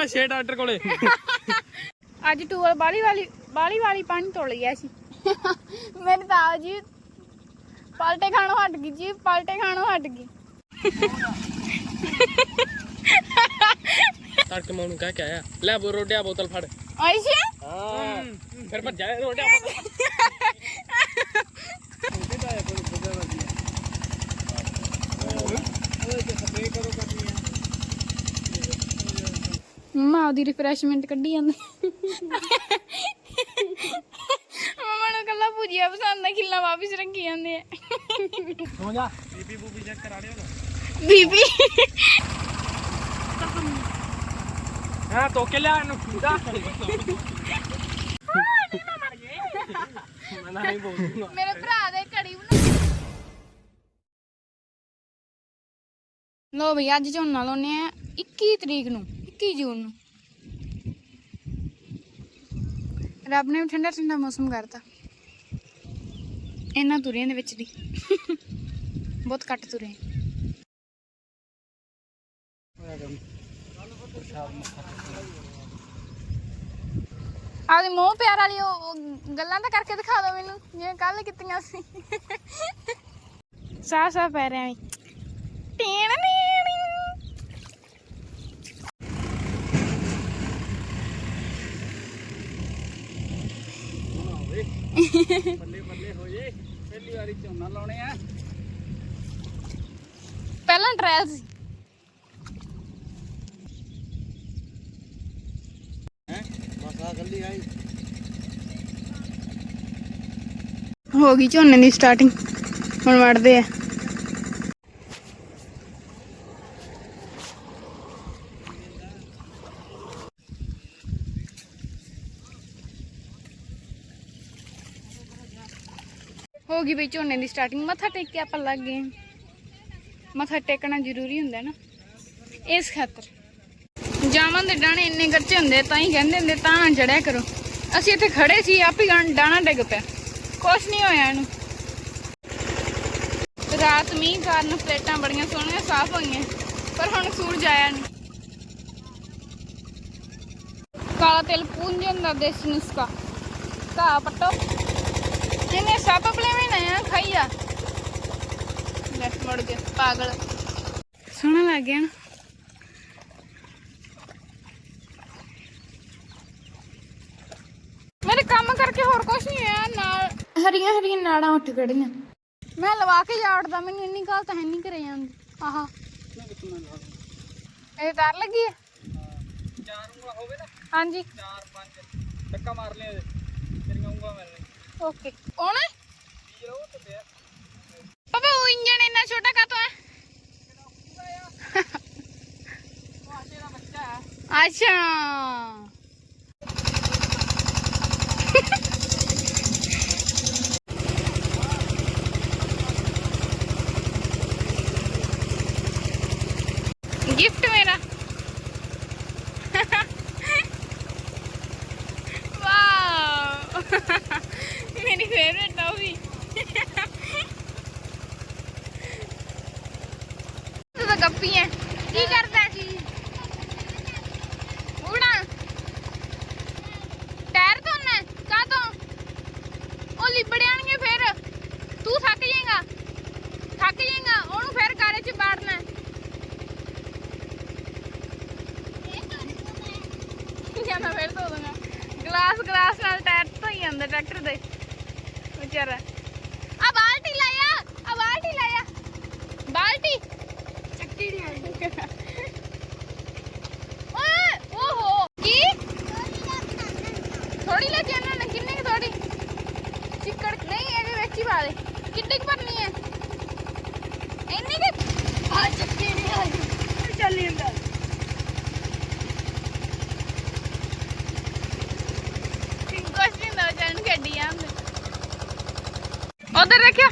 ਆ ਛੇ ਡਾਕਟਰ ਕੋਲੇ। ਅੱਜ ਟੂਲ ਬਾਲੀ ਵਾਲੀ ਬਾਲੀ ਵਾਲੀ ਪਾਣੀ ਤੋੜ ਗਿਆ ਸੀ ਮੇਰੇ ਤਾਂ ਆਪ ਜੀ। ਪਲਟੇ ਖਾਣੋਂ ਹਟ ਗਈ ਜੀ ਪਲਟੇ ਖਾਣੋਂ ਹਟ ਗਈ। ਤੜਕ ਮੈਂ ਉਹਨੂੰ ਕਹਿ ਕੇ ਆਇਆ ਲੈ ਬੋ ਰੋਟਿਆ ਬੋਤਲ ਫੜ। ਆਇਸ਼ਾ ਹਾਂ ਫਿਰ ਭੱਜਾ ਰੋਟਿਆ ਬੋਤਲ। ਮਮਾ ਉਹਦੀ ਰਿਫਰੈਸ਼ਮੈਂਟ ਕੱਢੀ ਜਾਂਦੀ। ਮਮਾ ਨੂੰ ਕੱਲਾ ਭੁਜੀਆ ਪਸੰਦ ਆ ਖਿੱਲਾ ਵਾਪਿਸ ਰੱਖੀ ਜਾਂਦੇ ਆ। ਸੌ ਜਾ। ਬੀਬੀ। ਬੂਬੀ ਚੈੱਕ ਕਰਾ ਲਿਓ ਨਾ ਬੀਬੀ ਹਾਂ ਤੋ ਕੇ ਲਿਆ ਇਹਨੂੰ ਮੈਂ ਬੋਲੂੰਗਾ ਮੇਰੇ ਭਰਾ ਦੇ ਘੜੀ ਬਣਾ ਲੋ ਬਈ ਅੱਜ ਝੋਨਾ ਲਾਉਨੇ ਆ 21 ਤਰੀਕ ਨੂੰ। 21 ਜੂਨ ਨੂੰ ਰੱਬ ਨੇ ਵੀ ਠੰਡਾ ਠੰਡਾ ਮੌਸਮ ਕਰਤਾ। ਇਹਨਾਂ ਤੁਰਿਆਂ ਦੇ ਵਿੱਚ ਦੀ। ਬਹੁਤ ਘੱਟ ਤੁਰੇ। ਆਦੇ ਮੋਹ ਪਿਆਰ ਵਾਲੀ ਉਹ ਗੱਲਾਂ ਤਾਂ ਕਰਕੇ ਦਿਖਾ ਦਿਓ ਮੈਨੂੰ, ਜਿਵੇਂ ਕੱਲ ਕੀਤੀਆਂ ਸੀ। ਸਾਹ ਸਾਹ ਪੈ ਰਿਹਾ ਟੀਨ ਬੱਲੇ ਬੱਲੇ ਹੋ ਜੇ ਪਹਿਲੀ ਵਾਰੀ ਝੋਨਾ ਲਾਉਣੇ ਆ ਪਹਿਲਾਂ ਟ੍ਰਾਇਲ ਸੀ। ਹੈ ਬਸ ਗੱਲੀ ਆਈ ਹੋ ਗਈ ਝੋਨੇ ਦੀ ਸਟਾਰਟਿੰਗ ਹੁਣ ਵੜਦੇ ਆ। ਹੋ ਗਈ ਬਈ ਝੋਨੇ ਦੀ ਸਟਾਰਟਿੰਗ ਮੱਥਾ ਟੇਕ ਕੇ ਆਪਾਂ ਲੱਗ ਗਏ। ਮੱਥਾ ਟੇਕਣਾ ਜ਼ਰੂਰੀ ਹੁੰਦਾ ਨਾ, ਇਸ ਖਾਤਰ। ਜਾਮਨ ਦੇ ਡਾਣੇ ਇੰਨੇ ਕੱਚੇ ਹੁੰਦੇ, ਤਾਂ ਹੀ ਕਹਿੰਦੇ ਹੁੰਦੇ, ਤਾਂ ਨਾ ਚੜਿਆ ਕਰੋ। ਅਸੀਂ ਇੱਥੇ ਖੜੇ ਸੀ, ਆਪ ਹੀ ਡਾਣਾ ਡਿੱਗ ਪਿਆ। ਕੁਛ ਨਹੀਂ ਹੋਇਆ ਇਹਨੂੰ। ਰਾਤ ਮੀਂਹ ਕਾਰਨ ਪਲੇਟਾਂ ਬੜੀਆਂ ਸੋਹਣੀਆਂ, ਸਾਫ਼ ਹੋਈਆਂ। ਪਰ ਹੁਣ ਸੂਰਜ ਆਇਆ ਨਹੀਂ। ਕਾਲਾ ਤੇਲ ਪੂੰਝਣ ਦਾ ਦੇਸੀ ਨੁਸਖਾ। ਘਾਹ ਪੱਟੋ। ਇਹਨੇ ਸੱਪ ਪਲੇਵੇਂ ਨਾ ਖਾਈ ਆ। ਲੈ ਮੁੜ ਕੇ ਪਾਗਲ। ਸੋਹਣਾ ਲੱਗ ਗਿਆ ਨਾ। ਮੇਰੇ ਕੰਮ ਕਰਕੇ ਹੋਰ ਕੁਝ ਨਹੀਂ ਹੋਇਆ ਨਾਲ ਹਰੀਆਂ ਹਰੀਆਂ ਨਾੜਾਂ ਉੱਠ ਖੜੀਆਂ। ਮੈਂ ਲਵਾ ਕੇ ਜਾੜਦਾ ਮੈਨੂੰ ਇੰਨੀ ਗੱਲ ਤਾਂ ਹੈ ਨਹੀਂ ਘਰੇ ਜਾਂਦੀ ਆਹਾ। ਇਹ ਤਾਰ ਲੱਗੀ ਹੈ? ਚਾਰ ਉਂਗਲਾਂ ਹੋਵੇ ਨਾ। ਹਾਂਜੀ। ਚਾਰ ਪੰਜ ਟੱਕਾ ਮਾਰ ਲਿਆ ਤੇਰੀਆਂ ਉਂਗਲਾਂ ਮਿਲਣੀ ਓਕੇ ਕੌਣ ਹੈ ਕੀ ਉਹ ਤੇ ਪਿਆ ਪਾਪਾ ਉਹ ਇੰਜਣ ਇੰਨਾ ਛੋਟਾ ਮੇਰਾ ਵਾਓ ਮੇਰੀ ਫੇਵਰਟ ਤੂੰ ਤਾਂ ਗੱਪੀ ਹੈ ਕੀ ਕਰਦਾ ਸੀ ਉੜਾ ਟਾਇਰ ਧੋਣਾ ਕਾ ਤੋਂ ਉਹ ਲਿਬੜਿਆਣਗੇ ਫਿਰ। ਤੂੰ ਥੱਕ ਜਾਏਗਾ। ਥੱਕ ਜਾਏਗਾ। ਉਹਨੂੰ ਫਿਰ ਕਾਰੇ ਚ ਬਾੜਨਾ ਕਹਿੰਦਾ ਫਿਰ ਧੋ ਦੂੰਗਾ। ਗਲਾਸ ਗਲਾਸ ਨਾਲ ਟਾਇਰ ਧੋਈ ਜਾਂਦਾ ਟਰੈਕਟਰ ਦੇ ਵਿਚਾਰਾ ਆ ਬਾਲਟੀ ਲਾਇਆ ਆ ਬਾਲਟੀ ਲਾਇਆ ਬਾਲਟੀ ਚੱਕੀ ਨਹੀਂ ਆਈ ਓਏ ਓਹੋ ਕੀ ਥੋੜੀ ਲੈ ਕੇ ਆਣਾ ਕਿੰਨੇ ਕੁ ਥੋੜੀ ਚਿੱਕੜ ਨਹੀਂ ਇਹਦੇ ਵਿੱਚ ਹੀ ਪਾ ਦੇ ਕਿੰਨੇ ਕੁ ਭਰਨੀ ਹੈ ਇੰਨੀ ਕੁ ਆ ਚੱਕੀ ਨਹੀਂ ਆਈ ਚੱਲੀ ਅੰਦਰ ਕੁਛ ਨਹੀਂ ਹੁੰਦਾ ਚੰਨ ਗੱਡੀ ਆਂਦੇ ਉਧਰ ਰੱਖਿਆ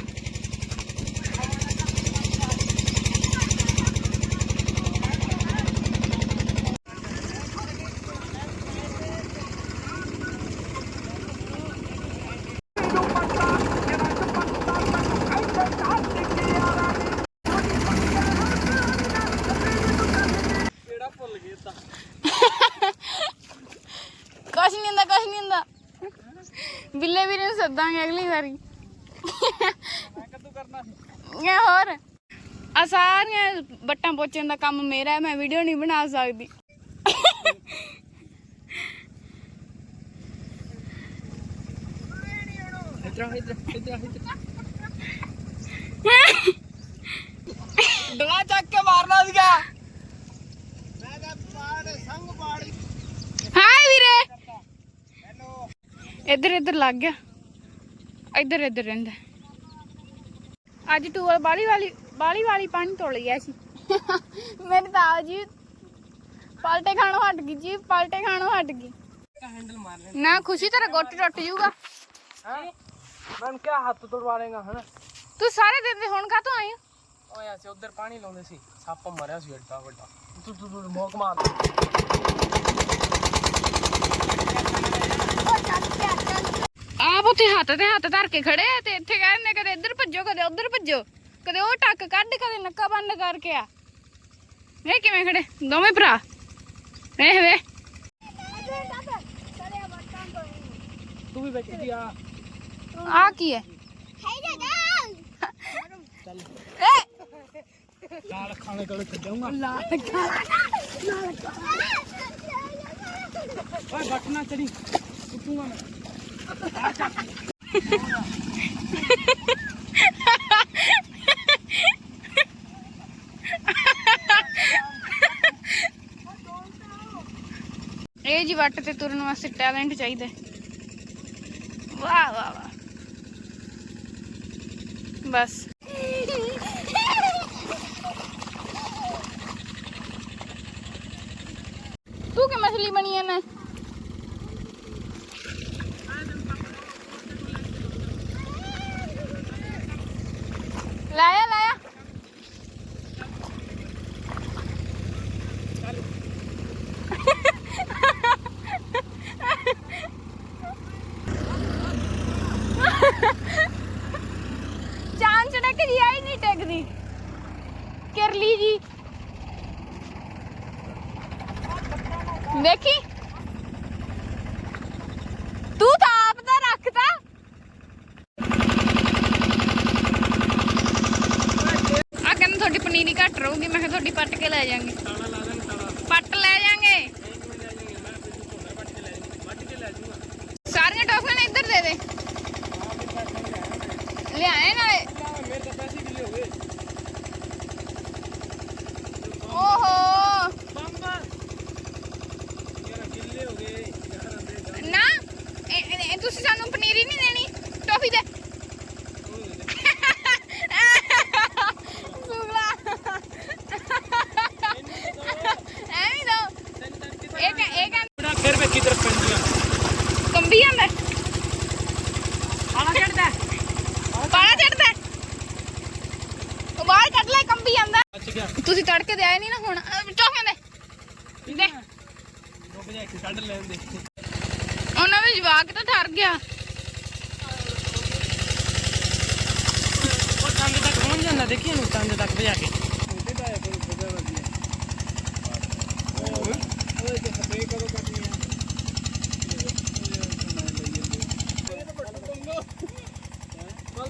ਕਿਹੜਾ ਭੁੱਲ ਹੁੰਦਾ ਕੁਛ ਨਹੀਂ ਹੁੰਦਾ। ਬਿੱਲੇ ਵੀਰੇ ਨੂੰ ਸੱਦਾਂਗੇ ਅਗਲੀ ਵਾਰੀ। ਇਹ ਹੋਰ। ਆ ਸਾਰੀਆਂ ਬੱਟਾਂ ਪੋਚਣ ਦਾ ਕੰਮ ਮੇਰਾ ਹੈ ਮੈਂ ਵੀਡੀਓ ਨਹੀਂ ਬਣਾ ਸਕਦੀ। ਇਧਰ ਇਧਰ ਇਧਰ ਇਧਰ। ਡਲਾ ਚੱਕ ਕੇ ਮਾਰਨਾ ਸੀਗਾ। ਮੈਂ ਤਾਂ ਪਾੜ ਸੰਗ ਪਾੜੀ। ਹਾਏ ਵੀਰੇ। ਇੱਧਰ ਇੱਧਰ ਲੱਗ ਗਿਆ। ਇੱਧਰ ਇੱਧਰ ਰਹਿੰਦਾ। ਅੱਜ ਟੂਲ ਬਾਲੀ ਵਾਲੀ ਬਾਲੀ ਵਾਲੀ ਪਾਣੀ ਤੋੜ ਗਿਆ ਸੀ। ਮੇਰੀ ਤਾਂ ਜੀ। ਪਲਟੇ ਖਾਣੋਂ ਹਟ ਗਈ ਜੀ ਪਲਟੇ ਖਾਣੋਂ ਹਟ ਗਈ। ਹੈਂਡਲ ਮਾਰ ਲੈ ਨਾ ਖੁਸ਼ੀ ਤੇਰਾ ਗੁੱਟ ਟੁੱਟ ਜਾਊਗਾ। ਹਾਂ? ਮੈਂ ਕਿਹਾ ਹੱਥ ਤੋੜਵਾ ਲੇਗਾ ਹਨਾ ਤੂੰ ਸਾਰੇ ਦਿਨ ਦੇ ਹੁਣ ਕਾਹਤੋਂ ਆਏ ਹੋ ਓਏ ਅਸੀਂ ਉਧਰ ਪਾਣੀ ਲਾਉਂਦੇ ਸੀ। ਸੱਪ ਮਰਿਆ ਸੀ ਏਡਾ ਵੱਡਾ। ਤੂੰ ਤੂੰ ਤੂੰ ਮੋਕ ਮਾਰ। ਆਪ ਉੱਥੇ ਹੱਥ ਤੇ ਹੱਥ ਧਰ ਕੇ ਖੜੇ ਆ ਤੇ ਇੱਥੇ ਕਹਿੰਦੇ ਕਦੇ ਇੱਧਰ ਭੱਜੋ ਕਦੇ ਉੱਧਰ ਭੱਜੋ ਕਦੇ ਉਹ ਟੱਕ ਕੱਢ ਕਦੇ ਨੱਕਾ ਬੰਦ ਕਰਕੇ ਆ ਵੇ ਕਿਵੇਂ ਖੜੇ ਦੋਵੇਂ ਭਰਾ ਵੇਖ ਵੇ ਤੂੰ ਵੀ ਵਿੱਚ ਦੀ ਆ ਆ ਕੀ ਹੈ ਚੱਲ ਏ ਲਾਲ ਖਾਣੇ ਕੋਲ ਛੱਡਾਂਗਾ ਲਾ ਓਏ ਬੱਟ ਨਾ ਚੜੀ ਕੁੱਟੂਗਾ ਮੈਂ ਇਹ ਜੀ ਵੱਟ ਤੇ ਤੁਰਨ ਵਾਸਤੇ ਟੈਲੈਂਟ ਚਾਹੀਦਾ ਵਾਹ ਵਾਹ ਵਾਹ। ਬਸ ਤੂੰ ਕਿ ਮਛਲੀ ਬਣੀ ਹੈ ਨਾ ਲਾਇਆ ਲਾਇਆ। ਚਾਂਦ ਚੜਕ ਜੀ ਆਈ ਨਹੀਂ ਟਕਦੀ। ਕਰਲੀ ਜੀ। ਦੇਖੀ ਤੂੰ ਤਾਂ ਆਪ ਦਾ ਰੱਖਤਾ ਆ ਕਹਿੰਦਾ ਤੁਹਾਡੀ ਪਨੀਰੀ ਘੱਟ ਰਹੂਗੀ ਮੈਂ ਕਿਹਾ ਤੁਹਾਡੀ ਪੱਟ ਕੇ ਲੈ ਜਾਾਂਗੇ ਤਾਲਾ ਲਾ ਦੇਣ ਤਾਲਾ ਪੱਟ ਲੈ ਜਾਾਂਗੇ ਸਾਰੀਆਂ ਟੋਫੀਆਂ ਨੇ ਇੱਧਰ ਦੇ ਦੇ ਲਿਆਏ ਨਾਲੇ ਮੇਰੇ ਤਾਂ ਪੈਸੇ ਕਿੱਲੇ ਹੋ ਗਏ ਓਹੋ ਬੰਬ ਯਾਰ ਕਿੱਲੇ ਹੋ ਗਏ ਯਾਰ ਅੰਦੇ ਨਾ ਇਹ- ਇਹ- ਇਹ ਤੁਸੀਂ ਸਾਨੂੰ ਪਨੀਰੀ ਨਹੀਂ ਦੇਣੀ ਟੋਫੀ ਦੇ ਸੁਗਲਾ ਐਵੇਂ ਦੋ ਇਹ ਕਹਿ- ਇਹ ਕਹਿ ਫਿਰ ਵੇ ਕਿਧਰ ਪੈਂਦੀਆਂ ਕੰਬੀ ਜਾਂਦਾ ਆਲਾ ਚੜਦਾ ਪਾਣਾ ਚੜਦਾ ਉਹ ਬਾਹਰ ਕੱਢ ਲੈ ਕੰਬੀ ਜਾਂਦਾ ਅੱਛ ਗਿਆ ਤੁਸੀਂ ਤੜਕੇ ਦੇ ਆਏ ਨਹੀਂ ਨਾ ਹੁਣ। ਟੋਫੀਆਂ ਦੇ ਦੇ। ਰੁਕ ਜਾ ਇੱਕ ਕੱਢ ਲੈਂਦੇ ਉਹਨਾਂ ਦੇ ਜਵਾਕ ਤਾਂ ਠਰ ਗਿਆ। ਉਹ ਚੰਦ ਤੱਕ ਪਹੁੰਚ ਜਾਂਦਾ ਦੇਖੀ ਇਹਨੂੰ ਚੰਦ ਤੱਕ ਭਜਾ ਕੇ। ਓਏ ਤੇ ਸਪਰੇ ਕਰਨੀ ਆ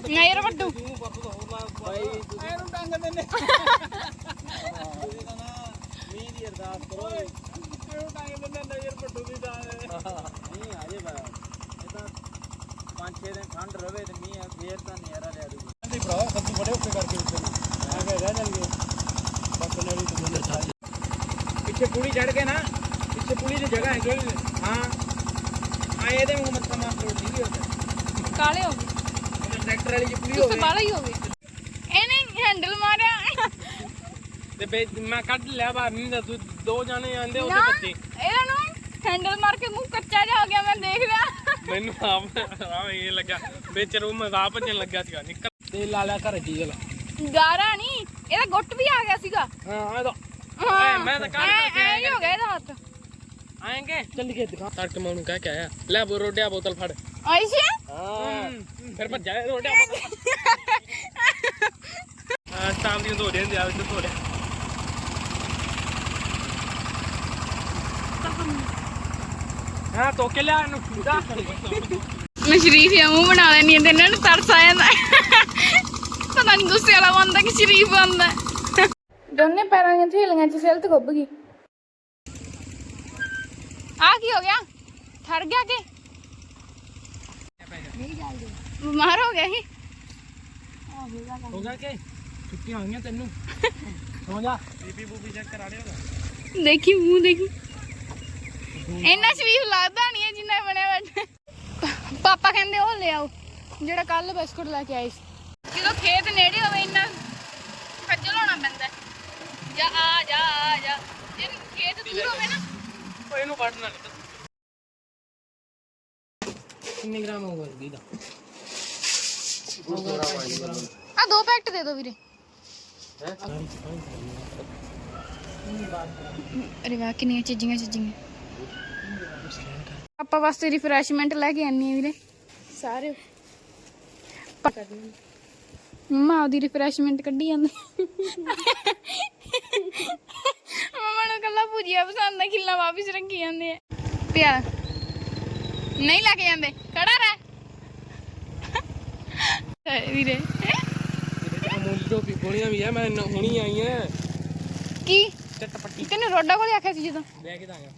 ਨਹੀਂ ਰ ਵੱਡੂ ਭਾਈ ਇਹਨੂੰ ਟੰਗ ਦਿੰਨੇ ਮੀਂਹ ਦੀ ਅਰਦਾਸ ਕਰੋ ਕਿਉਂ ਟੰਗ ਦਿੰਨੇ ਨਜ਼ਰ ਪੱਟੂ ਦੀ ਦਾ ਨਹੀਂ ਆਜੇ ਬਾ ਇਹ ਤਾਂ ਪੰਜ ਛੇ ਦਿਨ ਠੰਡ ਰਵੇ ਤੇ ਮੀਂਹ ਫੇਰ ਤਾਂ ਨਜ਼ਾਰਾ ਲੈ ਦੂਗਾ ਨਹੀਂ ਭਰਾ ਸੱਜੂ ਬੜੇ ਉੱਤੇ ਕਰਕੇ ਉੱਤੇ ਆ ਕੇ ਰਹਿ ਜਾਣਗੇ ਬਸ ਨੇੜੀ ਤੋਂ ਬੰਦੇ ਛੱਡ ਪਿੱਛੇ ਪੁਲੀ ਚੜ ਕੇ ਨਾ ਪਿੱਛੇ ਪੁਲੀ ਦੀ ਜਗ੍ਹਾ ਹੈ ਕਿ ਹਾਂ ਆ ਇਹਦੇ ਨੂੰ ਮੱਥਾ ਮਾਰ ਤੋੜ ਦੀ ਉੱਤੇ ਕਾਲੇ ਹੋ ਗਏ। ਟਰੈਕਟਰ ਵਾਲੀ ਜੀ ਪੁਲੀ ਤੁਸੀਂ ਹੋਵੇ ਬਾਲਾ ਹੀ ਹੋ ਗਏ। ਇਹਨੇ ਹੈਂਡਲ ਮਾਰਿਆ। ਤੇ ਬੇ ਮੈਂ ਕੱਢ ਲਿਆ ਬਾਹਰ ਨਹੀਂ ਤੂੰ ਦੋ ਜਾਣੇ ਆਂਦੇ ਉਹਦੇ ਨਾ ਬੱਚੇ। ਇਹਨਾਂ ਨੂੰ ਹੈਂਡਲ ਮਾਰ ਕੇ ਮੂੰਹ ਕੱਚਾ ਜਿਹਾ ਹੋ ਗਿਆ ਮੈਂ ਦੇਖ ਲਿਆ। ਮੈਨੂੰ ਆਪ ਆ ਇਹ ਲੱਗਾ ਵਿੱਚ ਰੂ ਮੈਂ ਆਪ ਭੱਜਣ ਲੱਗਾ ਸੀਗਾ ਨਿਕਲ ਤੇ ਲਾ ਲਿਆ ਘਰ ਡੀਜ਼ਲ ਗਾਰਾ ਨਹੀਂ ਇਹਦਾ ਗੁੱਟ ਵੀ ਆ ਗਿਆ ਸੀਗਾ। ਹਾਂ ਇਹ ਤਾਂ ਹਾਂ। ਮੈਂ ਤਾਂ ਕੱਢ ਐ- ਐ ਹੀ ਹੋ ਗਿਆ ਇਹਦਾ ਹੱਥ। ਆਏਂਗੇ ਚੱਲ ਕੇ ਦੁਕਾਨ ਤੜਕ ਮੈਂ ਉਹਨੂੰ ਕਹਿ ਕੇ ਆਇਆ ਲੈ ਬੋ ਰੋਡਿਆ ਬੋਤਲ ਫੜ ਆਈ ਸੀ ਹਾਂ ਫਿਰ ਭੱਜਾ ਰੋਡਿਆ ਬੋਤਲ ਹਾਂ ਸ਼ਾਮ ਦੀ ਧੋ ਦੇ ਆ ਵਿੱਚ ਧੋ ਦੇ ਹਾਂ ਤੋ ਕੇ ਲਿਆ ਇਹਨੂੰ ਮੈਂ ਸ਼ਰੀਫ ਆ ਮੂੰਹ ਬਣਾ ਲੈਣੀ ਤੇ ਇਹਨਾਂ ਨੂੰ ਤਰਸ ਆ ਜਾਂਦਾ ਪਤਾ ਨਹੀਂ ਗੁੱਸੇ ਵਾਲਾ ਬੰਦਾ ਕਿ ਸ਼ਰੀਫ ਬੰਦਾ ਦੋਨੇ ਪੈਰਾਂ ਦੀਆਂ ਥੇਲੀਆਂ 'ਚ ਸਿਲਤ ਖੁੱਭ ਗਈ ਆ ਕੀ ਹੋ ਗਿਆ? ਠਰ ਗਿਆ ਕਿ? ਬਿਮਾਰ ਹੋ ਗਿਆ ਸੀ। ਹੋ ਗਿਆ ਕਿ? ਛੁੱਟੀਆਂ ਹੋ ਗਈਆਂ ਤੈਨੂੰ। ਹੋ ਜਾ। ਬੀਬੀ ਬੂਬੀ ਚੈੱਕ ਕਰਾ ਲਿਓ ਦੇਖੀ ਮੂੰਹ ਦੇਖੀ। ਇੰਨਾ ਸ਼ਰੀਫ ਲੱਗਦਾ ਨਹੀਂ ਹੈ ਜਿੰਨਾ ਬਣਿਆ ਬੈਠਾ। ਪਾਪਾ ਕਹਿੰਦੇ ਉਹ ਲੈ ਆਓ ਜਿਹੜਾ ਕੱਲ ਬਿਸਕੁਟ ਲੈ ਕੇ ਆਏ ਸੀ। ਜਦੋਂ ਖੇਤ ਨੇੜੇ ਹੋਵੇ ਇੰਨਾ ਖੱਜਲ ਹੋਣਾ ਪੈਂਦਾ। ਹੈ। ਜਾ ਆ ਜਾ ਆ ਜਾ। ਜੇ ਖੇਤ ਦੂਰ ਹੋਵੇ ਨਾ ਇਹਨੂੰ ਕੱਢ ਨਾ ਨਿਕਲ ਕਿੰਨੇ ਗ੍ਰਾਮ ਹੋਊਗਾ ਵੀਹ ਦਾ? ਆ ਦੋ ਪੈਕਟ ਦੇ ਦਿਓ ਵੀਰੇ। ਅਰੇ ਵਾਹ ਕਿੰਨੀਆਂ ਚੀਜ਼ੀਆਂ ਚੀਜ਼ੀਆਂ। ਆਪਾਂ ਵਾਸਤੇ ਰਿਫਰੈਸ਼ਮੈਂਟ ਲੈ ਕੇ ਆਨੀ ਆ ਵੀਰੇ। ਸਾਰੇ। ਮਮਾ ਉਹਦੀ ਰਿਫਰੈਸ਼ਮੈਂਟ ਕੱਢੀ ਜਾਂਦੇ। ਕੱਲਾ ਭੁਜੀਆ ਪਸੰਦ ਆ ਖਿੱਲਾ ਵਾਪਿਸ ਰੱਖੀ ਜਾਂਦੇ ਆ। ਪਿਆ ਨਹੀਂ ਲੈ ਕੇ ਜਾਂਦੇ ਖੜਾ ਰਹਿ। ਵੀਰੇ। ਅਮੂਲ ਜੋ ਵੀ ਗੋਲੀਆਂ ਵੀ ਆ ਮੈਂ ਹੁਣੀ ਆਈਆਂ ਕੀ? ਚਟਪਟੀ ਤੈਨੂੰ ਰੋਡਾ ਕੋਲ ਆਖਿਆ ਸੀ ਜਦੋਂ। ਲੈ ਕੇ ਦਾਂਗਾ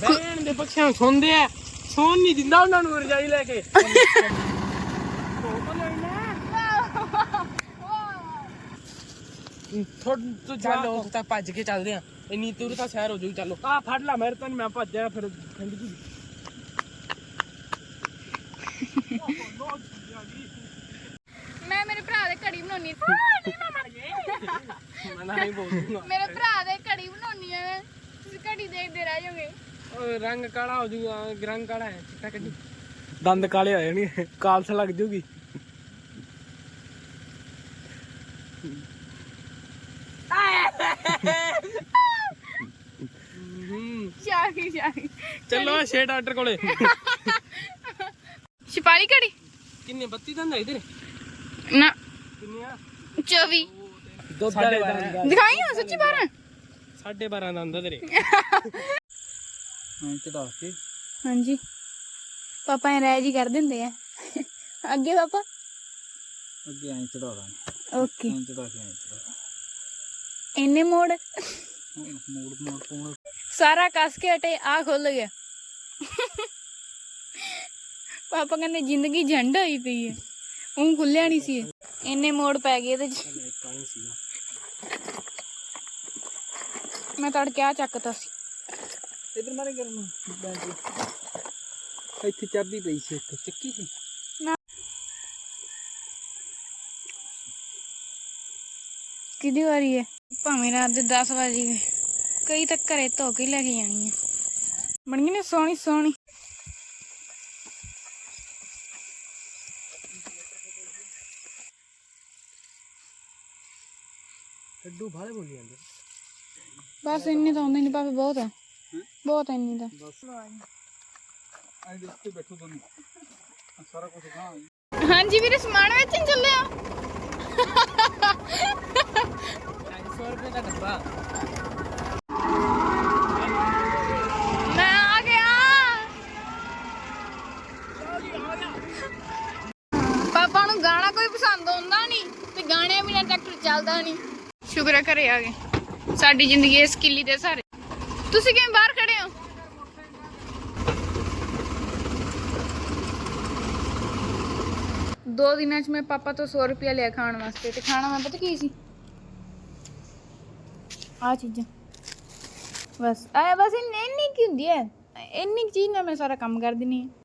ਬੈਣ ਦੇ ਪੱਖਿਆਂ ਸੌਂਦੇ ਆ। ਸੌਣ ਨਹੀਂ ਦਿੰਦਾ ਉਹਨਾਂ ਨੂੰ ਰਜਾਈ ਲੈ ਕੇ। ਥੋੜ ਤੂੰ ਚੱਲ ਤਾਂ ਭੱਜ ਕੇ ਚੱਲਦੇ ਆ। ਇੰਨੀ ਦੂਰ ਤਾਂ ਸ਼ਹਿਰ ਹੋ ਜੂ ਚੱਲੋ। ਆ ਫੜ ਲਾ ਮੇਰੇ ਤਾਂ ਨੀ ਮੈਂ ਭੱਜਿਆ ਫਿਰ ਠੰਡ ਜੀ। ਮੈਂ ਮੇਰੇ ਭਰਾ ਦੇ ਘੜੀ ਬਣਾਉਣੀ ਮੈਂ ਨਹੀਂ ਬੋਲੂੰਗਾ ਮੇਰੇ ਭਰਾ ਦੇ ਘੜੀ ਬਣਾਉਣੀ ਆ ਤੁਸੀਂ ਘੜੀ ਦੇਖਦੇ ਰਹਿ ਜਾਓਗੇ। ਓਏ ਰੰਗ ਕਾਲਾ ਹੋ ਜੂਗਾ ਰੰਗ ਕਾਲਾ ਹੈ ਚਿੱਟਾ ਕੱਢੀ। ਦੰਦ ਕਾਲੇ ਹੋ ਜਾਣਗੇ ਕਾਲਸ ਲੱਗ ਜੂਗੀ। ਹੂੰ ਸ਼ਾਹੀ ਸ਼ਾਹੀ। ਚਲੋ ਛੇ ਡਾਕਟਰ ਕੋਲੇ। ਛਪਾਲੀ ਘੜੀ। ਕਿੰਨੇ 32 ਦੰਦ ਹੈ ਇਧਰ ਨਾ। ਕਿੰਨੇ ਆ 24 ਦੁੱਧ ਵਾਲੇ ਦੰਦ ਦਿਖਾਈ ਹਾਂ ਸੱਚੀ ਬਾਰਾਂ? ਸਾਢੇ 12 ਦੰਦ ਤੇਰੇ। ਹਾਂ ਚੜਾ ਕੇ। ਹਾਂਜੀ। ਪਾਪਾ ਇਹ ਰਹਿ ਜੀ ਕਰ ਦਿੰਦੇ ਆ। ਅੱਗੇ ਪਾਪਾ? ਅੱਗੇ ਐਂ ਚੜਾ ਦਾਂ ਓਕੇ। ਐਂ ਚੜਾ ਕੇ ਐਂ ਚੜਾ ਇੰਨੇ ਮੋੜ। ਮੋੜ ਮੋੜ ਪੂਣ ਸਾਰਾ ਕੱਸ ਕੇ ਹਟੇ ਆ ਖੁੱਲ ਗਿਆ। ਪਾਪਾ ਕਹਿੰਦੇ ਜ਼ਿੰਦਗੀ ਝੰਡ ਹੋਈ ਪਈ ਹੈ ਉਹ ਖੁੱਲਿਆ ਨਹੀਂ ਸੀ। ਇੰਨੇ ਮੋੜ ਪੈ ਗਏ ਇਹਦੇ ਚ। ਮੈਂ ਤੜਕੇ ਆ ਚੱਕਤਾ ਸੀ। ਇਧਰ ਮਾਰੇ ਗਰਮ। ਬੈਂਚ ਇੱਥੇ ਚਾਬੀ ਪਈ ਸੀ ਇੱਕ। ਚੱਕੀ ਸੀ। ਕਿਹਦੀ ਵਾਰੀ ਹੈ ਭਾਵੇਂ ਰਾਤ ਦੇ 10 ਵਜੇ ਗਏ। ਕਈ ਤਾਂ ਘਰੇ ਧੋ ਕੇ ਹੀ ਲੈ ਕੇ ਜਾਣੀ ਹੈ ਬਣ ਗਈ ਨਾ ਸੋਹਣੀ ਸੋਹਣੀ। ਲੱਡੂ ਬਾਹਲੇ ਬੋਲੀ ਜਾਂਦੇ। ਬਸ ਇੰਨੀ ਤਾਂ ਆਉਂਦੀ ਨਹੀਂ ਪਾਪੇ ਬਹੁਤ ਹੈ? ਬਹੁਤ ਹੈ ਇੰਨੀ ਤਾਂ। ਬਸ। ਐਂ ਦੇ ਉੱਤੇ ਬੈਠੋ ਦੋਨੋਂ। ਸਾਰਾ ਕੁਝ ਗਾਂ ਹਾਂਜੀ ਵੀਰੇ ਸਮਾਨ ਵੇਚਣ ਚੱਲੇ ਆ। 100 ਰੁਪਏ ਦਾ ਡੱਬਾ ਮੈਂ ਆ ਗਿਆ ਪਾਪਾ ਨੂੰ ਗਾਣਾ ਕੋਈ ਪਸੰਦ ਆਉਂਦਾ ਨਹੀਂ ਤੇ ਗਾਣੇ ਬਿਨਾ ਟਰੈਕਟਰ ਚੱਲਦਾ ਨਹੀਂ। ਸ਼ੁਕਰ ਹੈ ਘਰੇ ਆ ਗਏ। ਸਾਡੀ ਜ਼ਿੰਦਗੀ ਇਸ ਕਿੱਲੀ ਦੇ ਸਾਰੇ। ਤੁਸੀਂ ਕਿਵੇਂ ਬਾਹਰ ਖੜੇ ਹੋ? ਦੋ ਦਿਨਾਂ 'ਚ ਮੈਂ ਪਾਪਾ ਤੋਂ 100 ਰੁਪਇਆ ਲਿਆ ਖਾਣ ਵਾਸਤੇ ਤੇ ਖਾਣਾ ਮੈਂ ਪਤਾ ਕੀ ਸੀ? ਆ ਚੀਜ਼ਾਂ। ਬਸ। ਆ ਬਸ ਇੰਨੀ ਕੀ ਹੁੰਦੀ ਹੈ? ਇੰਨੀ ਚੀਜ਼ ਨਾਲ ਮੈਂ ਸਾਰਾ ਕੰਮ ਕਰ ਦਿੰਨੀ